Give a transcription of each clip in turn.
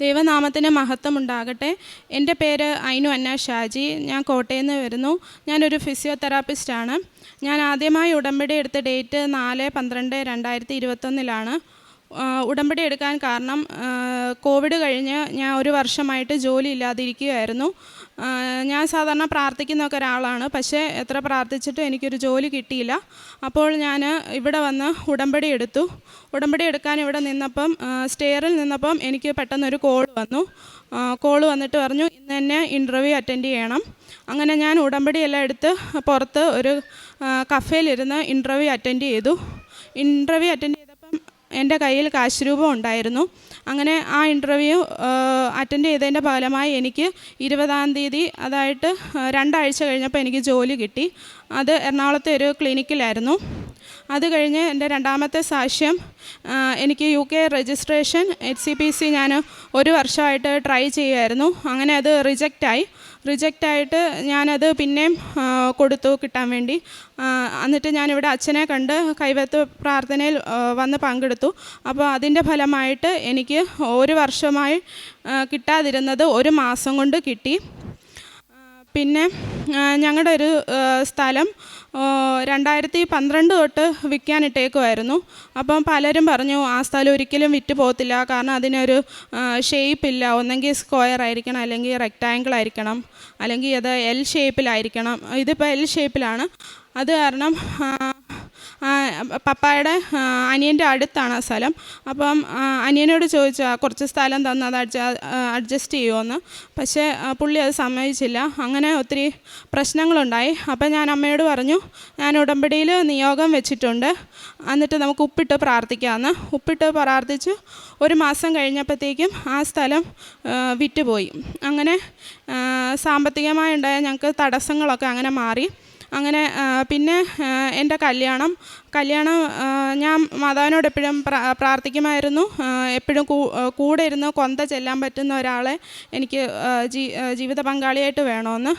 ദൈവനാമത്തിന് മഹത്വം ഉണ്ടാകട്ടെ എന്റെ പേര് ഐനു അന്ന ഷാജി. ഞാൻ കോട്ടയിൽ നിന്ന് വരുന്നു. ഞാനൊരു ഫിസിയോതെറാപ്പിസ്റ്റാണ്. ഞാൻ ആദ്യമായി ഉടമ്പടി എടുത്ത ഡേറ്റ് നാല് പന്ത്രണ്ട് രണ്ടായിരത്തി ഇരുപത്തൊന്നിലാണ്. ഉടമ്പടി എടുക്കാൻ കാരണം കോവിഡ് കഴിഞ്ഞ് ഞാൻ ഒരു വർഷമായിട്ട് ജോലി ഇല്ലാതിരിക്കുകയായിരുന്നു. ഞാൻ സാധാരണ പ്രാർത്ഥിക്കുന്നൊക്കെ ഒരാളാണ്. പക്ഷേ എത്ര പ്രാർത്ഥിച്ചിട്ടും എനിക്കൊരു ജോലി കിട്ടിയില്ല. അപ്പോൾ ഞാൻ ഇവിടെ വന്ന് ഉടമ്പടി എടുത്തു. ഉടമ്പടി എടുക്കാൻ ഇവിടെ നിന്നപ്പം സ്റ്റെയറിൽ നിന്നപ്പം എനിക്ക് പെട്ടെന്നൊരു കോൾ വന്നു. കോൾ വന്നിട്ട് പറഞ്ഞു ഇന്ന് തന്നെ ഇന്റർവ്യൂ അറ്റൻഡ് ചെയ്യണം. അങ്ങനെ ഞാൻ ഉടമ്പടിയെല്ലാം എടുത്ത് പുറത്ത് ഒരു കഫേലിരുന്ന് ഇന്റർവ്യൂ അറ്റൻഡ് ചെയ്തു. ഇന്റർവ്യൂ അറ്റൻഡ് എന്റെ കയ്യിൽ കാശ് രൂപം ഉണ്ടായിരുന്നു. അങ്ങനെ ആ ഇന്റർവ്യൂ അറ്റൻഡ് ചെയ്തതിന്റെ ഫലമായി എനിക്ക് ഇരുപതാം തീയതി അതായിട്ട് രണ്ടാഴ്ച കഴിഞ്ഞപ്പോൾ എനിക്ക് ജോലി കിട്ടി. അത് എറണാകുളത്തെ ഒരു ക്ലിനിക്കിലായിരുന്നു അത് കഴിഞ്ഞ് എന്റെ രണ്ടാമത്തെ സാക്ഷ്യം എനിക്ക് U K registration H C P C ഞാൻ ഒരു വർഷമായിട്ട് ട്രൈ ചെയ്യുമായിരുന്നു അങ്ങനെ അത് റിജക്റ്റായി റിജക്റ്റായിട്ട് ഞാനത് പിന്നെയും കൊടുത്തു കിട്ടാൻ വേണ്ടി. എന്നിട്ട് ഞാനിവിടെ അച്ഛനെ കണ്ട് കൈവത്ത് പ്രാർത്ഥനയിൽ വന്ന് പങ്കെടുത്തു. അപ്പോൾ അതിന്റെ ഫലമായിട്ട് എനിക്ക് ഒരു വർഷമായി കിട്ടാതിരുന്നത് ഒരു മാസം കൊണ്ട് കിട്ടി. പിന്നെ ഞങ്ങളുടെ ഒരു സ്ഥലം രണ്ടായിരത്തി പന്ത്രണ്ട് തൊട്ട് വിൽക്കാനിട്ടേക്കുമായിരുന്നു അപ്പം പലരും പറഞ്ഞു ആ സ്ഥലം ഒരിക്കലും വിറ്റ് പോകത്തില്ല. കാരണം അതിനൊരു ഷേപ്പ് ഇല്ല. ഒന്നെങ്കിൽ സ്ക്വയർ ആയിരിക്കണം അല്ലെങ്കിൽ റെക്റ്റാങ്കിൾ ആയിരിക്കണം അല്ലെങ്കിൽ അത് എൽ ഷേപ്പിലായിരിക്കണം ഇതിപ്പോൾ എൽ ഷേപ്പിലാണ് അത് കാരണം പപ്പായുടെ അനിയന്റെ അടുത്താണ് ആ സ്ഥലം. അപ്പം അനിയനോട് ചോദിച്ചു "ആ, കുറച്ച് സ്ഥലം തന്ന് അത് അഡ്ജ അഡ്ജസ്റ്റ് ചെയ്യുമെന്ന് പക്ഷേ പുള്ളി അത് സമ്മതിച്ചില്ല. അങ്ങനെ ഒത്തിരി പ്രശ്നങ്ങളുണ്ടായി. അപ്പം ഞാൻ അമ്മയോട് പറഞ്ഞു ഞാൻ ഉടമ്പടിയിൽ നിയോഗം വെച്ചിട്ടുണ്ട്. എന്നിട്ട് നമുക്ക് ഉപ്പിട്ട് പ്രാർത്ഥിക്കാമെന്ന് ഉപ്പിട്ട് പ്രാർത്ഥിച്ചു. ഒരു മാസം കഴിഞ്ഞപ്പോഴത്തേക്കും ആ സ്ഥലം വിറ്റുപോയി. അങ്ങനെ സാമ്പത്തികമായി ഉണ്ടായ ഞങ്ങൾക്ക് തടസ്സങ്ങളൊക്കെ അങ്ങനെ മാറി. അങ്ങനെ പിന്നെ എന്റെ കല്യാണം. കല്യാണം ഞാൻ മാതാവിനോട് എപ്പോഴും പ്രാ പ്രാർത്ഥിക്കുമായിരുന്നു. എപ്പോഴും കൂടെ ഇരുന്ന് കൊന്ത ചെല്ലാൻ പറ്റുന്ന ഒരാളെ എനിക്ക് ജീവിത പങ്കാളിയായിട്ട് വേണമെന്ന്.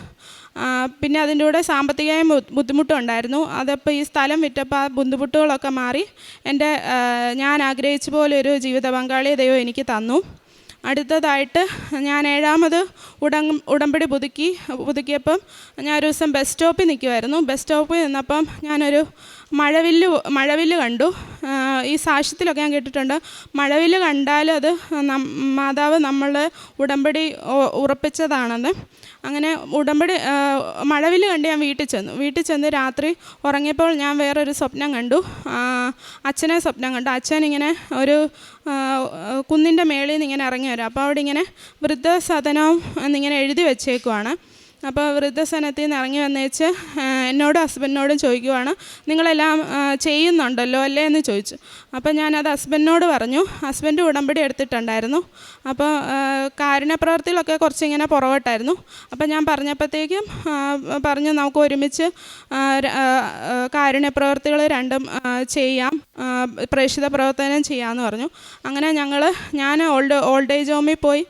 പിന്നെ അതിന്റെ കൂടെ സാമ്പത്തികമായ ബുദ്ധിമുട്ടുണ്ടായിരുന്നു. അതപ്പോൾ ഈ സ്ഥലം വിറ്റപ്പോൾ ആ ബുദ്ധിമുട്ടുകളൊക്കെ മാറി എന്റെ ഞാൻ ആഗ്രഹിച്ച പോലെ ഒരു ജീവിത പങ്കാളിയെ ദൈവം എനിക്ക് തന്നു. അടുത്തതായിട്ട് ഞാൻ ഏഴാമത് ഉടങ്ങ ഉടമ്പടി പുതുക്കി പുതുക്കിയപ്പം ഞാൻ ഒരു ദിവസം ബസ് സ്റ്റോപ്പിൽ നിൽക്കുമായിരുന്നു ബസ് സ്റ്റോപ്പിൽ നിന്നപ്പം ഞാനൊരു മഴവില്ല് മഴവില്ല് കണ്ടു. ഈ സാക്ഷ്യത്തിലൊക്കെ ഞാൻ കേട്ടിട്ടുണ്ട്. മഴവിൽ കണ്ടാൽ അത് മാതാവ് നമ്മൾ ഉടമ്പടി ഉറപ്പിച്ചതാണെന്ന്. അങ്ങനെ ഉടമ്പടി മഴവിൽ കണ്ട് ഞാൻ വീട്ടിൽ ചെന്നു. വീട്ടിൽ ചെന്ന് രാത്രി ഉറങ്ങിയപ്പോൾ ഞാൻ വേറൊരു സ്വപ്നം കണ്ടു. അച്ഛനെ സ്വപ്നം കണ്ടു. അച്ഛൻ ഇങ്ങനെ ഒരു കുന്നിന്റെ മേളിൽ നിന്ന് ഇങ്ങനെ ഇറങ്ങി വരും. അപ്പോൾ അവിടെ ഇങ്ങനെ വൃദ്ധസദനവും എന്നിങ്ങനെ എഴുതി വെച്ചേക്കുവാണ്. അപ്പോൾ വൃദ്ധസനത്തിൽ നിന്ന് ഇറങ്ങി വന്നേച്ച് എന്നോടും ഹസ്ബൻഡിനോടും ചോദിക്കുവാണ് നിങ്ങളെല്ലാം ചെയ്യുന്നുണ്ടല്ലോ അല്ലേ? എന്ന് ചോദിച്ചു. അപ്പോൾ ഞാനത് ഹസ്ബൻഡിനോട് പറഞ്ഞു. ഹസ്ബൻഡ് ഉടമ്പടി എടുത്തിട്ടുണ്ടായിരുന്നു. അപ്പോൾ കാരുണ്യപ്രവർത്തിയിലൊക്കെ കുറച്ചിങ്ങനെ പുറകോട്ടായിരുന്നു. അപ്പോൾ ഞാൻ പറഞ്ഞപ്പോഴത്തേക്കും പറഞ്ഞു നമുക്ക് ഒരുമിച്ച് കാരുണ്യപ്രവർത്തികൾ രണ്ടും ചെയ്യാം. പ്രേക്ഷിത പ്രവർത്തനം ചെയ്യാമെന്ന് പറഞ്ഞു. അങ്ങനെ ഞങ്ങൾ ഞാൻ ഓൾഡ് ഓൾഡ് ഏജ് ഹോമിൽ പോയി.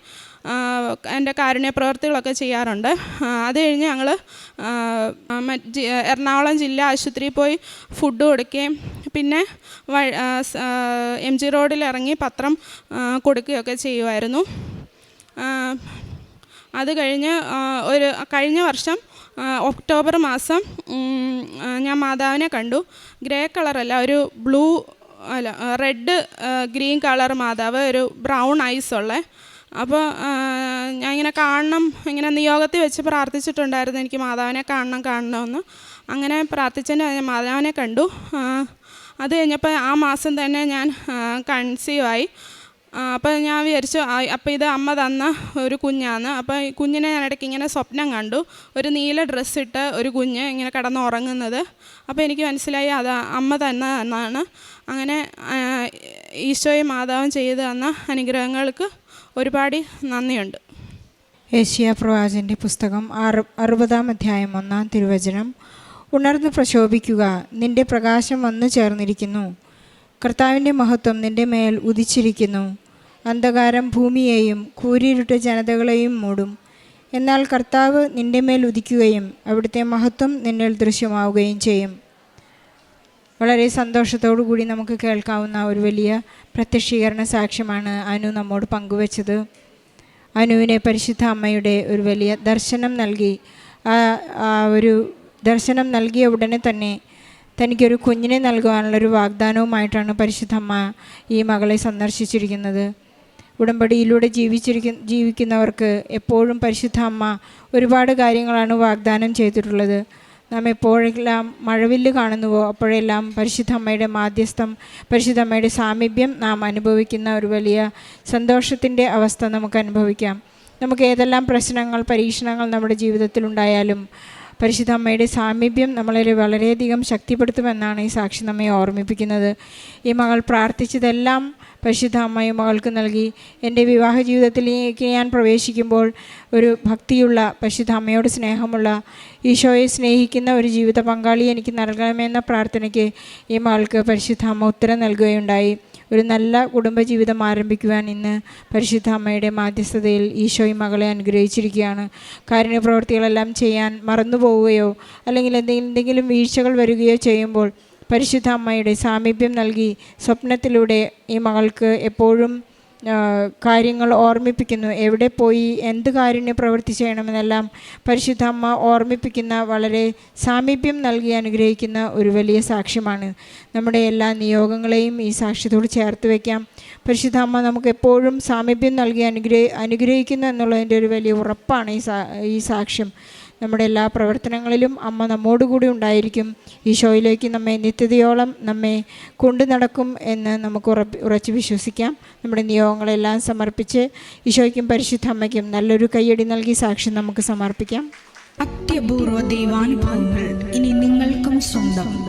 എന്റെ കാരുണ്യ പ്രവർത്തികളൊക്കെ ചെയ്യാറുണ്ട്. അത് കഴിഞ്ഞ് ഞങ്ങൾ എറണാകുളം ജില്ലാ ആശുപത്രിയിൽ പോയി ഫുഡ് കൊടുക്കുകയും പിന്നെ എം ജി റോഡിൽ ഇറങ്ങി പത്രം കൊടുക്കുകയൊക്കെ ചെയ്യുമായിരുന്നു. അത് കഴിഞ്ഞ് ഒരു കഴിഞ്ഞ വർഷം ഒക്ടോബർ മാസം ഞാൻ മാതാവിനെ കണ്ടു. ഗ്രേ കളറല്ല ഒരു ബ്ലൂ അല്ല റെഡ് ഗ്രീൻ കളർ മാതാവ് ഒരു ബ്രൗൺ ഐസ് ഉള്ള അപ്പോൾ ഞാൻ ഇങ്ങനെ കാണണം ഇങ്ങനെ നിയോഗത്തിൽ വെച്ച് പ്രാർത്ഥിച്ചിട്ടുണ്ടായിരുന്നു. എനിക്ക് മാതാവിനെ കാണണം കാണണമെന്ന്. അങ്ങനെ പ്രാർത്ഥിച്ചതിന് മാതാവിനെ കണ്ടു. അത് കഴിഞ്ഞപ്പോൾ ആ മാസം തന്നെ ഞാൻ കൺസീവ് ആയി. അപ്പോൾ ഞാൻ വിചാരിച്ചു അപ്പോൾ ഇത് അമ്മ തന്ന ഒരു കുഞ്ഞാണ് അപ്പോൾ ഈ കുഞ്ഞിനെ ഞാൻ ഇടയ്ക്ക് ഇങ്ങനെ സ്വപ്നം കണ്ടു. ഒരു നീല ഡ്രസ്സ് ഇട്ട് ഒരു കുഞ്ഞ് ഇങ്ങനെ കിടന്ന് ഉറങ്ങുന്നത് അപ്പോൾ എനിക്ക് മനസ്സിലായി അത് അമ്മ തന്നെ എന്നാണ് അങ്ങനെ ഈശോയും മാതാവും ചെയ്തു തന്ന അനുഗ്രഹങ്ങൾക്ക് ഒരുപാട് നന്ദിയുണ്ട്. ഏഷ്യ പ്രവാചന്റെ പുസ്തകം അറു അറുപതാം അധ്യായം ഒന്നാം തിരുവചനം. ഉണർന്ന് പ്രശോഭിക്കുക. നിന്റെ പ്രകാശം വന്നു ചേർന്നിരിക്കുന്നു. കർത്താവിന്റെ മഹത്വം നിന്റെ മേൽ ഉദിച്ചിരിക്കുന്നു. അന്ധകാരം ഭൂമിയെയും കൂരിരുട്ട് ജനതകളെയും മൂടും. എന്നാൽ കർത്താവ് നിന്റെ മേൽ ഉദിക്കുകയും അവിടുത്തെ മഹത്വം നിന്നിൽ ദൃശ്യമാവുകയും ചെയ്യും. വളരെ സന്തോഷത്തോടു കൂടി നമുക്ക് കേൾക്കാവുന്ന ഒരു വലിയ പ്രത്യക്ഷീകരണ സാക്ഷ്യമാണ് അനു നമ്മോട് പങ്കുവച്ചത്. അനുവിനെ പരിശുദ്ധ അമ്മയുടെ ഒരു വലിയ ദർശനം നൽകി. ഒരു ദർശനം നൽകിയ ഉടനെ തന്നെ തനിക്കൊരു കുഞ്ഞിനെ നൽകുവാനുള്ളൊരു വാഗ്ദാനവുമായിട്ടാണ് പരിശുദ്ധ അമ്മ ഈ മകളെ സന്ദർശിച്ചിരിക്കുന്നത്. ഉടമ്പടിയിലൂടെ ജീവിച്ചിരിക്കുന്ന ജീവിക്കുന്നവർക്ക് എപ്പോഴും പരിശുദ്ധ അമ്മ ഒരുപാട് കാര്യങ്ങളാണ് വാഗ്ദാനം ചെയ്തിട്ടുള്ളത്. നാം എപ്പോഴെല്ലാം മഴവില്ല് കാണുന്നുവോ? അപ്പോഴെല്ലാം പരിശുദ്ധ അമ്മയുടെ മാധ്യസ്ഥം പരിശുദ്ധ അമ്മയുടെ സാമീപ്യം നാം അനുഭവിക്കുന്ന ഒരു വലിയ സന്തോഷത്തിന്റെ അവസ്ഥ നമുക്ക് അനുഭവിക്കാം. നമുക്ക് ഏതെല്ലാം പ്രശ്നങ്ങൾ പരീക്ഷണങ്ങൾ നമ്മുടെ ജീവിതത്തിലുണ്ടായാലും പരിശുദ്ധ അമ്മയുടെ സാമീപ്യം നമ്മളെ വളരെയധികം ശക്തിപ്പെടുത്തുമെന്നാണ് ഈ സാക്ഷി നമ്മെ ഓർമ്മിപ്പിക്കുന്നത്. ഈ മകൾ പ്രാർത്ഥിച്ചതെല്ലാം പരിശുദ്ധ അമ്മയും മകൾക്ക് നൽകി എന്റെ വിവാഹ ജീവിതത്തിലേക്ക് ഞാൻ പ്രവേശിക്കുമ്പോൾ ഒരു ഭക്തിയുള്ള പരിശുദ്ധ അമ്മയോട് സ്നേഹമുള്ള ഈശോയെ സ്നേഹിക്കുന്ന ഒരു ജീവിത പങ്കാളി എനിക്ക് നൽകണമെന്ന പ്രാർത്ഥനയ്ക്ക് ഈ മകൾക്ക് പരിശുദ്ധ അമ്മ ഉത്തരം നൽകുകയുണ്ടായി. ഒരു നല്ല കുടുംബജീവിതം ആരംഭിക്കുവാൻ ഇന്ന് പരിശുദ്ധ അമ്മയുടെ മാധ്യസ്ഥതയിൽ ഈശോ ഈ മകളെ അനുഗ്രഹിച്ചിരിക്കുകയാണ്. കാരുണ്യ പ്രവൃത്തികളെല്ലാം ചെയ്യാൻ മറന്നുപോവുകയോ അല്ലെങ്കിൽ എന്തെങ്കിലും എന്തെങ്കിലും വീഴ്ചകൾ വരികയോ ചെയ്യുമ്പോൾ പരിശുദ്ധ അമ്മയുടെ സാമീപ്യം നൽകി സ്വപ്നത്തിലൂടെ ഈ മകൾക്ക് എപ്പോഴും കാര്യങ്ങൾ ഓർമ്മിപ്പിക്കുന്നു. എവിടെ പോയി എന്ത് കാരുണ്യ പ്രവൃത്തി ചെയ്യണമെന്നെല്ലാം പരിശുദ്ധ അമ്മ ഓർമ്മിപ്പിക്കുന്ന വളരെ സാമീപ്യം നൽകി അനുഗ്രഹിക്കുന്ന ഒരു വലിയ സാക്ഷ്യമാണ്. നമ്മുടെ എല്ലാ നിയോഗങ്ങളെയും ഈ സാക്ഷ്യത്തോട് ചേർത്ത് വയ്ക്കാം. പരിശുദ്ധ അമ്മ നമുക്ക് എപ്പോഴും സാമീപ്യം നൽകി അനുഗ്രഹി അനുഗ്രഹിക്കുന്നു എന്നുള്ളതിന്റെ ഒരു വലിയ ഉറപ്പാണ് ഈ സാ ഈ സാക്ഷ്യം. നമ്മുടെ എല്ലാ പ്രവർത്തനങ്ങളിലും അമ്മ നമ്മോടുകൂടി ഉണ്ടായിരിക്കും. ഈശോയിലേക്ക് നമ്മെ നിത്യതയോളം നമ്മെ കൊണ്ടു നടക്കും എന്ന് നമുക്ക് ഉറപ്പ് ഉറച്ച് വിശ്വസിക്കാം. നമ്മുടെ നിയോഗങ്ങളെല്ലാം സമർപ്പിച്ച് ഈശോയ്ക്കും പരിശുദ്ധ അമ്മയ്ക്കും നല്ലൊരു കയ്യടി നൽകി സാക്ഷ്യം നമുക്ക് സമർപ്പിക്കാം. അത്യപൂർവ ദൈവാനുഭവങ്ങൾ ഇനി നിങ്ങൾക്കും സ്വന്തം.